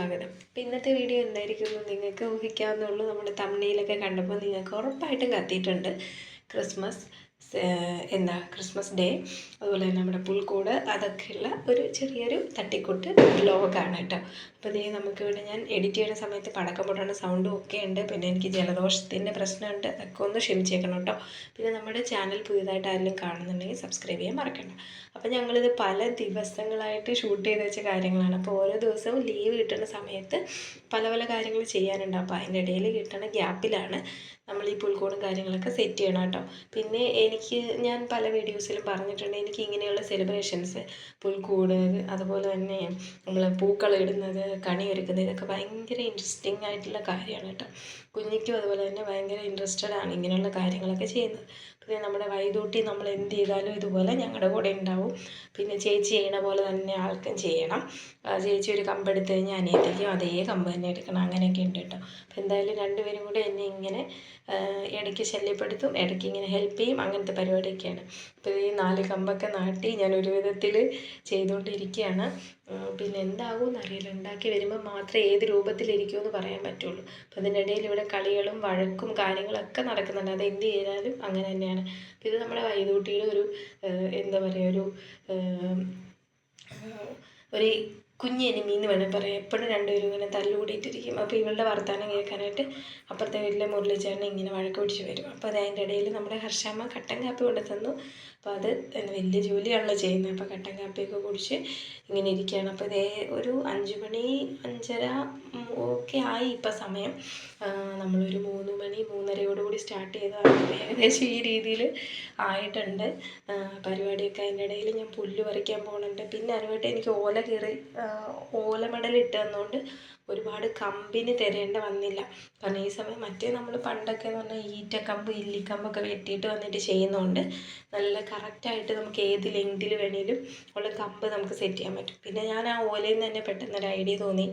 സ്വാഗതം. അപ്പോൾ ഇന്നത്തെ വീഡിയോ എന്തായിരിക്കും നിങ്ങൾക്ക് ഊഹിക്കാവുന്നുള്ളൂ നമ്മുടെ തമിഴിലൊക്കെ കണ്ടപ്പോൾ നിങ്ങൾക്ക് ഉറപ്പായിട്ടും കത്തിയിട്ടുണ്ട്. ക്രിസ്മസ് എന്താ ക്രിസ്മസ് ഡേ അതുപോലെ തന്നെ നമ്മുടെ പുൽക്കൂട് അതൊക്കെയുള്ള ഒരു ചെറിയൊരു തട്ടിക്കൂട്ട് വ്ലോഗാണ് കേട്ടോ. അപ്പോൾ ഇതേ നമുക്കിവിടെ ഞാൻ എഡിറ്റ് ചെയ്യുന്ന സമയത്ത് പടക്കം പൊട്ടുന്ന സൗണ്ടും ഒക്കെ ഉണ്ട്. പിന്നെ എനിക്ക് ജലദോഷത്തിന്റെ പ്രശ്നമുണ്ട്. അതൊക്കെ ഒന്ന് ക്ഷമിച്ചേക്കണം കേട്ടോ. പിന്നെ നമ്മുടെ ചാനൽ പുതിയതായിട്ട് ആരെങ്കിലും കാണുന്നുണ്ടെങ്കിൽ സബ്സ്ക്രൈബ് ചെയ്യാൻ മറക്കണ്ട. അപ്പോൾ ഞങ്ങളിത് പല ദിവസങ്ങളായിട്ട് ഷൂട്ട് ചെയ്ത് വെച്ച കാര്യങ്ങളാണ്. അപ്പോൾ ഓരോ ദിവസവും ലീവ് കിട്ടുന്ന സമയത്ത് പല പല കാര്യങ്ങൾ ചെയ്യാനുണ്ട്. അപ്പോൾ അതിന്റെ ഇടയിൽ കിട്ടുന്ന ഗ്യാപ്പിലാണ് നമ്മൾ ഈ പുൽക്കൂടും കാര്യങ്ങളൊക്കെ സെറ്റ് ചെയ്യണം കേട്ടോ. പിന്നെ എനിക്ക് ഞാൻ പല വീഡിയോസിലും പറഞ്ഞിട്ടുണ്ട് എനിക്ക് ഇങ്ങനെയുള്ള സെലിബ്രേഷൻസ് പുൽക്കൂട് അതുപോലെ തന്നെ നമ്മൾ പൂക്കൾ ഇടുന്നത് കണി ഒരുക്കുന്നത് ഇതൊക്കെ ഭയങ്കര ഇൻട്രസ്റ്റിംഗ് ആയിട്ടുള്ള കാര്യമാണ് കേട്ടോ. കുഞ്ഞിക്കും അതുപോലെ തന്നെ ഭയങ്കര ഇൻട്രസ്റ്റഡ് ആണ് ഇങ്ങനെയുള്ള കാര്യങ്ങളൊക്കെ ചെയ്യുന്നത്. പിന്നെ നമ്മുടെ വൈദൂട്ടി നമ്മൾ എന്ത് ചെയ്താലും ഇതുപോലെ ഞങ്ങളുടെ കൂടെ ഉണ്ടാവും പിന്നെ ചേച്ചി ചെയ്യണ പോലെ തന്നെ ആൾക്കും ചെയ്യണം. ചേച്ചി ഒരു കമ്പെടുത്ത് കഴിഞ്ഞാൽ അനിയത്തിക്കും അതേ കമ്പ് തന്നെ എടുക്കണം. അങ്ങനെയൊക്കെ ഉണ്ട് കേട്ടോ അപ്പോൾ എന്തായാലും രണ്ടുപേരും കൂടെ എന്നെ ഇങ്ങനെ ഇടയ്ക്ക് ശല്യപ്പെടുത്തും ഇടയ്ക്ക് ഇങ്ങനെ ഹെൽപ്പ് ചെയ്യും. അങ്ങനത്തെ പരിപാടിയൊക്കെയാണ്. അപ്പോൾ ഈ നാല് കമ്പൊക്കെ നാട്ടി ഞാൻ ഒരു വിധത്തിൽ ചെയ്തുകൊണ്ടിരിക്കുകയാണ് പിന്നെ എന്താകുമെന്ന് അറിയില്ല ഉണ്ടാക്കി വരുമ്പോൾ മാത്രമേ ഏത് രൂപത്തിലിരിക്കുമെന്ന് പറയാൻ പറ്റുള്ളൂ. അപ്പോൾ അതിനിടയിൽ ഇവിടെ കളികളും വഴക്കും കാര്യങ്ങളൊക്കെ നടക്കുന്നുണ്ട്. അത് എന്ത് ചെയ്താലും അങ്ങനെ തന്നെയാണ്. ഇത് നമ്മുടെ വൈദൂട്ടിയുടെ ഒരു എന്താ പറയുക ഒരു ഒരു കുഞ്ഞ് എനിമി എന്ന് വേണമെങ്കിൽ പറയാം എപ്പോഴും രണ്ടുപേരും ഇങ്ങനെ തല്ലുകൂടിയിട്ടിരിക്കും. അപ്പോൾ ഇവളുടെ വർത്തമാനം കേൾക്കാനായിട്ട് അപ്പുറത്തെ വീട്ടിലെ മുരളിച്ചേട്ടൻ ഇങ്ങനെ വഴക്ക് പിടിച്ച് വരും. അപ്പോൾ അത് അതിന്റെ ഇടയിൽ നമ്മുടെ ഹർഷാമ്മ കട്ടൻ കാപ്പി കൊണ്ട് തന്നു അപ്പോൾ അത് വലിയ ജോലിയാണല്ലോ ചെയ്യുന്നത്. അപ്പോൾ കട്ടൻ കാപ്പിയൊക്കെ കുടിച്ച് ഇങ്ങനെ ഇരിക്കുകയാണ്. അപ്പോൾ ഇതേ ഒരു അഞ്ച് മണി അഞ്ചര ഒക്കെ ആയി ഇപ്പോൾ സമയം. നമ്മളൊരു മൂന്ന് മണി മൂന്നരയോടുകൂടി സ്റ്റാർട്ട് ചെയ്തതാണ്. ഏകദേശം ഈ രീതിയിൽ ആയിട്ടുണ്ട്. പരിപാടിയൊക്കെ അതിന്റെ ഇടയിൽ ഞാൻ പുല്ല് പറിക്കാൻ പോകുന്നുണ്ട് പിന്നെ അതുമായിട്ട് എനിക്ക് ഓല കീറി ഓല മെഡൽ ഇട്ട് തന്നുകൊണ്ട് ഒരുപാട് കമ്പിന് തിരയേണ്ട വന്നില്ല. കാരണം ഈ സമയം മറ്റേ നമ്മൾ പണ്ടൊക്കെ എന്ന് പറഞ്ഞാൽ ഈറ്റക്കമ്പ് ഇല്ലിക്കമ്പൊക്കെ വെട്ടിയിട്ട് വന്നിട്ട് ചെയ്യുന്നതുകൊണ്ട് നല്ല കറക്റ്റായിട്ട് നമുക്ക് ഏത് ലെങ്തിൽ വേണേലും ഉള്ള കമ്പ് നമുക്ക് സെറ്റ് ചെയ്യാൻ പറ്റും. പിന്നെ ഞാൻ ആ ഓലയിൽ നിന്ന് തന്നെ പെട്ടെന്നൊരു ഐഡിയ തോന്നി.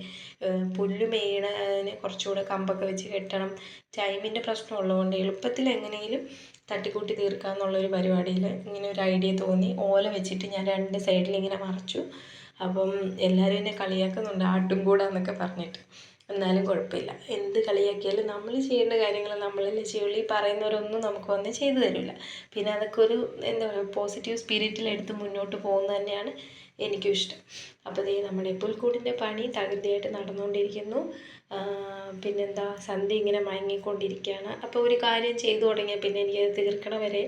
പുല്ല് മേയണതിന് കുറച്ചുകൂടെ കമ്പൊക്കെ വെച്ച് കെട്ടണം. ടൈമിന്റെ പ്രശ്നം ഉള്ളതുകൊണ്ട് എളുപ്പത്തിൽ എങ്ങനെയും തട്ടിക്കൂട്ടി തീർക്കാമെന്നുള്ളൊരു പരിപാടിയിൽ ഇങ്ങനെ ഒരു ഐഡിയ തോന്നി. ഓല വെച്ചിട്ട് ഞാൻ രണ്ട് സൈഡിൽ ഇങ്ങനെ മറച്ചു. അപ്പം എല്ലാവരും എന്നെ കളിയാക്കുന്നുണ്ട്. ആട്ടും കൂടാന്നൊക്കെ പറഞ്ഞിട്ട്. എന്നാലും കുഴപ്പമില്ല. എന്ത് കളിയാക്കിയാലും നമ്മൾ ചെയ്യേണ്ട കാര്യങ്ങൾ നമ്മളല്ലേ ചെയ്യുള്ളൂ. ഈ പറയുന്നവരൊന്നും നമുക്ക് വന്ന് ചെയ്തു തരില്ല പിന്നെ അതൊക്കെ ഒരു എന്താ പറയുക പോസിറ്റീവ് സ്പിരിറ്റിൽ എടുത്ത് മുന്നോട്ട് പോകുന്നത് തന്നെയാണ് എനിക്കും ഇഷ്ടം. അപ്പോൾ ദേ നമ്മുടെ പുൽക്കൂടിന്റെ പണി തകൃതിയായിട്ട് നടന്നുകൊണ്ടിരിക്കുന്നു. പിന്നെന്താ സന്ധ്യ ഇങ്ങനെ മയങ്ങിക്കൊണ്ടിരിക്കുകയാണ്. അപ്പോൾ ഒരു കാര്യം ചെയ്തു തുടങ്ങിയാൽ പിന്നെ എനിക്ക് അത് തീർക്കണ വരെ.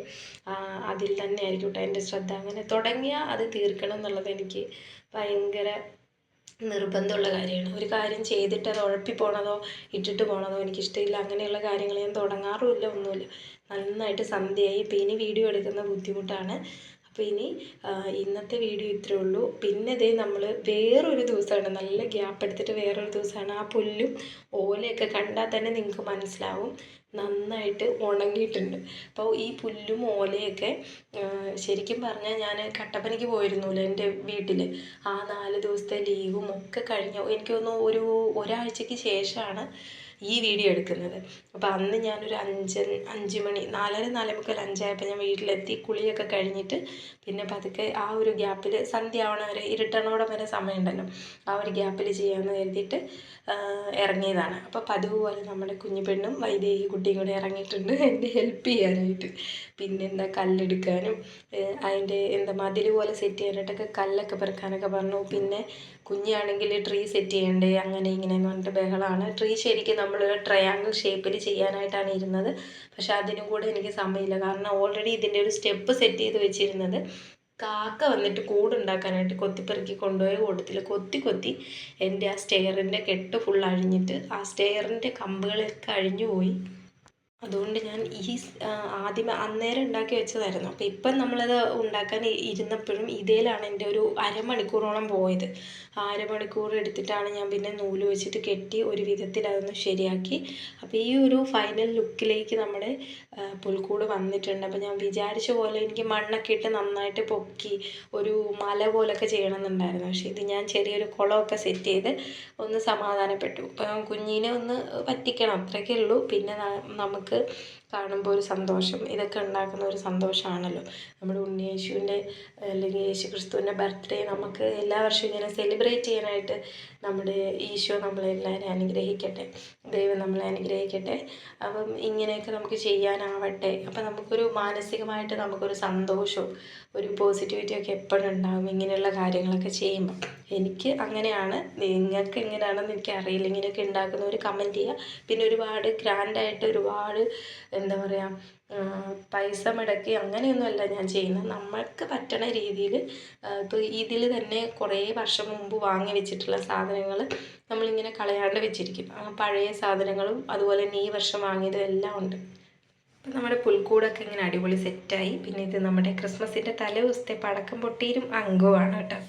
അതിൽ തന്നെ ആയിരിക്കും കേട്ടോ എന്റെ ശ്രദ്ധ. അങ്ങനെ തുടങ്ങിയാൽ അത് തീർക്കണം എന്നുള്ളത് എനിക്ക് ഭയങ്കര നിർബന്ധമുള്ള കാര്യമാണ്. ഒരു കാര്യം ചെയ്തിട്ട് അത് ഉഴപ്പി പോണതോ ഇട്ടിട്ട് പോണതോ എനിക്കിഷ്ടമില്ല. അങ്ങനെയുള്ള കാര്യങ്ങൾ ഞാൻ തുടങ്ങാറുമില്ല ഒന്നുമില്ല. നന്നായിട്ട് സന്ധ്യയായി. ഇനി വീഡിയോ എടുക്കുന്ന ബുദ്ധിമുട്ടാണ്. അപ്പോൾ ഇനി ഇന്നത്തെ വീഡിയോ ഇത്രേ ഉള്ളൂ. പിന്നെ ഇതേ നമ്മൾ വേറൊരു ദിവസമാണ് നല്ല ഗ്യാപ്പ് എടുത്തിട്ട് വേറൊരു ദിവസമാണ് ആ പുല്ലും ഓലയൊക്കെ കണ്ടാൽ തന്നെ നിങ്ങൾക്ക് മനസ്സിലാവും. നന്നായിട്ട് ഉണങ്ങിയിട്ടുണ്ട്. അപ്പോൾ ഈ പുല്ലും ഓലയൊക്കെ ശരിക്കും പറഞ്ഞാൽ ഞാൻ കട്ടപ്പനയ്ക്ക് പോയിരുന്നുല്ലോ എന്റെ വീട്ടിൽ ആ നാല് ദിവസത്തെ ലീവും ഒക്കെ കഴിഞ്ഞു. എനിക്ക് തോന്നുന്നു ഒരു ഒരാഴ്ചയ്ക്ക് ശേഷമാണ് ഈ വീഡിയോ എടുക്കുന്നത്. അപ്പോൾ അന്ന് ഞാനൊരു അഞ്ച് അഞ്ച് മണി നാലര നാലേമുക്കാൽ അഞ്ചായപ്പോൾ ഞാൻ വീട്ടിലെത്തി കുളിയൊക്കെ കഴിഞ്ഞിട്ട് പിന്നെ പതുക്കെ ആ ഒരു ഗ്യാപ്പിൽ സന്ധ്യ ആവണ വരെ ഇരുട്ടണോടെ വരെ സമയമുണ്ടല്ലോ. ആ ഒരു ഗ്യാപ്പിൽ ചെയ്യാമെന്ന് കരുതിയിട്ട് ഇറങ്ങിയതാണ്. അപ്പോൾ പതിവ് പോലെ നമ്മുടെ കുഞ്ഞു പെണ്ണും വൈദേഹി കുട്ടിയും കൂടെ ഇറങ്ങിയിട്ടുണ്ട് എന്റെ ഹെൽപ്പ് ചെയ്യാനായിട്ട്. പിന്നെ എന്താ കല്ലെടുക്കാനും അതിന്റെ എന്താ മതിൽ പോലെ സെറ്റ് ചെയ്യാനായിട്ടൊക്കെ കല്ലൊക്കെ പെറുക്കാനൊക്കെ പറഞ്ഞു. പിന്നെ കുഞ്ഞാണെങ്കിൽ ട്രീ സെറ്റ് ചെയ്യണ്ടേ അങ്ങനെ ഇങ്ങനെ എന്ന് പറഞ്ഞിട്ട് ബഹളമാണ്. ട്രീ ശരിക്കും നമ്മൾ ട്രയാങ്കിൾ ഷേപ്പിൽ ചെയ്യാനായിട്ടാണ് ഇരുന്നത്. പക്ഷെ അതിനും കൂടെ എനിക്ക് സമയമില്ല. കാരണം ഓൾറെഡി ഇതിന്റെ ഒരു സ്റ്റെപ്പ് സെറ്റ് ചെയ്ത് വെച്ചിരുന്നത് കാക്ക വന്നിട്ട് കൂടുണ്ടാക്കാനായിട്ട് കൊത്തിപ്പെറുക്കി കൊണ്ടുപോയ കൂട്ടത്തിൽ കൊത്തി കൊത്തി എന്റെ ആ സ്റ്റെയറിന്റെ കെട്ട് ഫുൾ അഴിഞ്ഞിട്ട് ആ സ്റ്റെയറിന്റെ കമ്പുകളൊക്കെ അഴിഞ്ഞു പോയി. അതുകൊണ്ട് ഞാൻ ഈ ആദ്യമേ അന്നേരം ഉണ്ടാക്കി വെച്ചതായിരുന്നു. അപ്പോൾ ഇപ്പം നമ്മളത് ഉണ്ടാക്കാൻ ഇരുന്നപ്പോഴും ഇതേലാണ് എന്റെ ഒരു അരമണിക്കൂറോളം പോയത്. ആ അരമണിക്കൂർ എടുത്തിട്ടാണ് ഞാൻ പിന്നെ നൂൽ വെച്ചിട്ട് കെട്ടി ഒരു വിധത്തിൽ അതൊന്ന് ശരിയാക്കി. അപ്പോൾ ഈ ഒരു ഫൈനൽ ലുക്കിലേക്ക് നമ്മുടെ പുൽക്കൂട് വന്നിട്ടുണ്ട്. അപ്പോൾ ഞാൻ വിചാരിച്ച പോലെ എനിക്ക് മണ്ണൊക്കെ ഇട്ട് നന്നായിട്ട് പൊക്കി ഒരു മല പോലൊക്കെ ചെയ്യണമെന്നുണ്ടായിരുന്നു. പക്ഷേ ഇത് ഞാൻ ചെറിയൊരു കുളമൊക്കെ സെറ്റ് ചെയ്ത് ഒന്ന് സമാധാനപ്പെട്ടു. കുഞ്ഞിനെ ഒന്ന് പറ്റിക്കണം അത്രയ്ക്കേ ഉള്ളൂ. പിന്നെ ന- നമുക്ക് കാണുമ്പോൾ ഒരു സന്തോഷം. ഇതൊക്കെ ഉണ്ടാക്കുന്ന ഒരു സന്തോഷമാണല്ലോ. നമ്മുടെ ഉണ്ണിയേശുവിന്റെ അല്ലെങ്കിൽ യേശു ക്രിസ്തുവിന്റെ ബർത്ത്ഡേ നമുക്ക് എല്ലാ വർഷവും ഇങ്ങനെ സെലിബ്രേറ്റ് ചെയ്യാനായിട്ട് നമ്മുടെ ഈശോ നമ്മളെല്ലാവരും അനുഗ്രഹിക്കട്ടെ. ദൈവം നമ്മളെ അനുഗ്രഹിക്കട്ടെ. അപ്പം ഇങ്ങനെയൊക്കെ നമുക്ക് ചെയ്യാനാവട്ടെ. അപ്പം നമുക്കൊരു മാനസികമായിട്ട് നമുക്കൊരു സന്തോഷവും ഒരു പോസിറ്റിവിറ്റി ഒക്കെ എപ്പോഴും ഉണ്ടാകും ഇങ്ങനെയുള്ള കാര്യങ്ങളൊക്കെ ചെയ്യുമ്പോൾ എനിക്ക് അങ്ങനെയാണ്. നിങ്ങൾക്ക് എങ്ങനെയാണെന്ന് എനിക്കറിയില്ല. ഇങ്ങനെയൊക്കെ ഉണ്ടാക്കുന്നവർ കമന്റ് ചെയ്യുക. പിന്നെ ഒരുപാട് ഗ്രാൻഡായിട്ട് ഒരുപാട് എന്താ പറയുക പൈസ മുടക്കി അങ്ങനെയൊന്നുമല്ല ഞാൻ ചെയ്യുന്നത്. നമ്മൾക്ക് പറ്റണ രീതിയിൽ ഇപ്പോൾ ഇതിൽ തന്നെ കുറേ വർഷം മുമ്പ് വാങ്ങി വെച്ചിട്ടുള്ള സാധനങ്ങൾ നമ്മളിങ്ങനെ കളയാണ്ട് വെച്ചിരിക്കും. ആ പഴയ സാധനങ്ങളും അതുപോലെ തന്നെ ഈ വർഷം വാങ്ങിയതും എല്ലാം ഉണ്ട്. അപ്പം നമ്മുടെ പുൽക്കൂടൊക്കെ ഇങ്ങനെ അടിപൊളി സെറ്റായി. പിന്നെ ഇത് നമ്മുടെ ക്രിസ്മസിന്റെ തലേ ദിവസത്തെ പടക്കം പൊട്ടിയിലും അംഗമാണ് കേട്ടോ.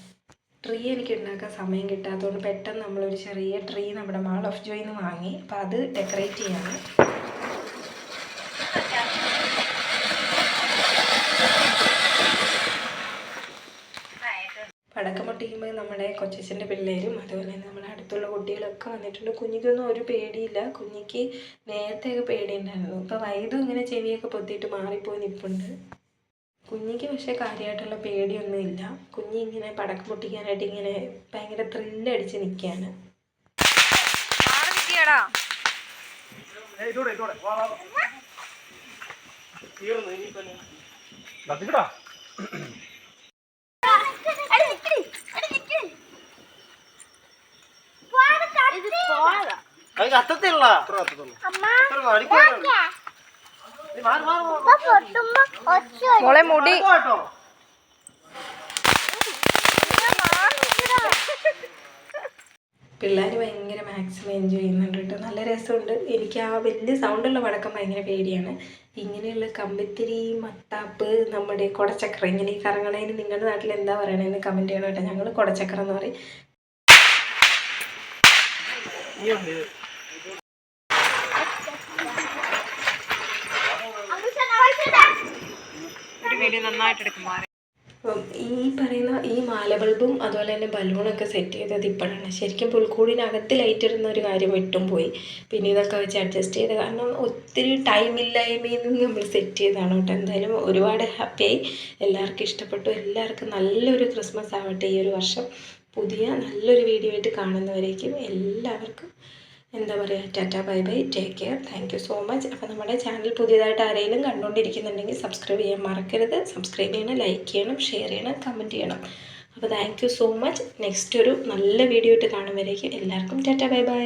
ട്രീ എനിക്ക് ഉണ്ടാക്കാൻ സമയം കിട്ടാത്തതുകൊണ്ട് പെട്ടെന്ന് നമ്മളൊരു ചെറിയ ട്രീ നമ്മുടെ മാൾ ഓഫ് ജോയിൽ നിന്ന് വാങ്ങി. അപ്പോൾ അത് ഡെക്കറേറ്റ് ചെയ്യാണ് പടക്കം പൊട്ടിക്കുമ്പോൾ നമ്മുടെ കൊച്ചച്ഛന്റെ പിള്ളേരും അതുപോലെ തന്നെ നമ്മുടെ അടുത്തുള്ള കുട്ടികളൊക്കെ വന്നിട്ടുണ്ട്. കുഞ്ഞിക്കൊന്നും ഒരു പേടിയില്ല. കുഞ്ഞിക്ക് നേരത്തെയൊക്കെ പേടിയുണ്ടായിരുന്നു. ഇപ്പോൾ വൈദ്യം ഇങ്ങനെ ചെവിയൊക്കെ പൊത്തിയിട്ട് മാറിപ്പോയി നിൽപ്പുണ്ട് കുഞ്ഞിക്ക് പക്ഷേ കാര്യമായിട്ടുള്ള പേടിയൊന്നുമില്ല. കുഞ്ഞി ഇങ്ങനെ പടക്കം പൊട്ടിക്കാനായിട്ട് ഇങ്ങനെ ഭയങ്കര ത്രില്ലടിച്ച് നിൽക്കുകയാണ്. കത്തിക്കടാ മാറ്. മോളെ മുടി. പിള്ളേർ ഭയങ്കര മാക്സിമം എൻജോയ് ചെയ്യുന്നുണ്ട് കേട്ടോ. നല്ല രസമുണ്ട്. എനിക്ക് ആ വലിയ സൗണ്ടുള്ള വടക്കം ഭയങ്കര പേടിയാണ്. ഇങ്ങനെയുള്ള കമ്പിത്തിരി മത്താപ്പ് നമ്മുടെ കുടച്ചക്ര ഇങ്ങനെ കറങ്ങണേന് കറങ്ങണതിന് നിങ്ങളുടെ നാട്ടിൽ എന്താ പറയണതെന്ന് കമന്റ് ചെയ്യണം കേട്ടോ. ഞങ്ങൾ കുടച്ചക്ര എന്ന് പറയും. നന്നായിട്ട് അപ്പം ഈ പറയുന്ന ഈ മാല ബൾബും അതുപോലെ തന്നെ ബലൂണൊക്കെ സെറ്റ് ചെയ്തത് ഇപ്പോഴാണ്. ശരിക്കും പുൽക്കൂടിനകത്ത് ലൈറ്റ് ഇടുന്ന ഒരു കാര്യം വിട്ടും പോയി. പിന്നെ ഇതൊക്കെ വെച്ച് അഡ്ജസ്റ്റ് ചെയ്ത് കാരണം ഒത്തിരി ടൈമില്ലായ്മയിൽ നിന്ന് നമ്മൾ സെറ്റ് ചെയ്തതാണ് കേട്ടോ. എന്തായാലും ഒരുപാട് ഹാപ്പിയായി എല്ലാവർക്കും ഇഷ്ടപ്പെട്ടു. എല്ലാവർക്കും നല്ലൊരു ക്രിസ്മസ് ആവട്ടെ ഈ ഒരു വർഷം. പുതിയ നല്ലൊരു വീഡിയോ ആയിട്ട് കാണുന്നവരേക്കും എല്ലാവർക്കും എന്താ പറയുക tata bye bye take care thank you so much അപ്പോൾ നമ്മുടെ ചാനൽ പുതിയതായിട്ട് ആരെങ്കിലും കണ്ടുകൊണ്ടിരിക്കുന്നുണ്ടെങ്കിൽ സബ്സ്ക്രൈബ് ചെയ്യാൻ മറക്കരുത്. സബ്സ്ക്രൈബ് ചെയ്യണം ലൈക്ക് ചെയ്യണം ഷെയർ ചെയ്യണം കമന്റ് ചെയ്യണം. അപ്പോൾ thank you so much next ഒരു നല്ല വീഡിയോ ഇട്ട് കാണുമ്പോഴേക്കും എല്ലാവർക്കും ടാറ്റ ബൈ ബൈ.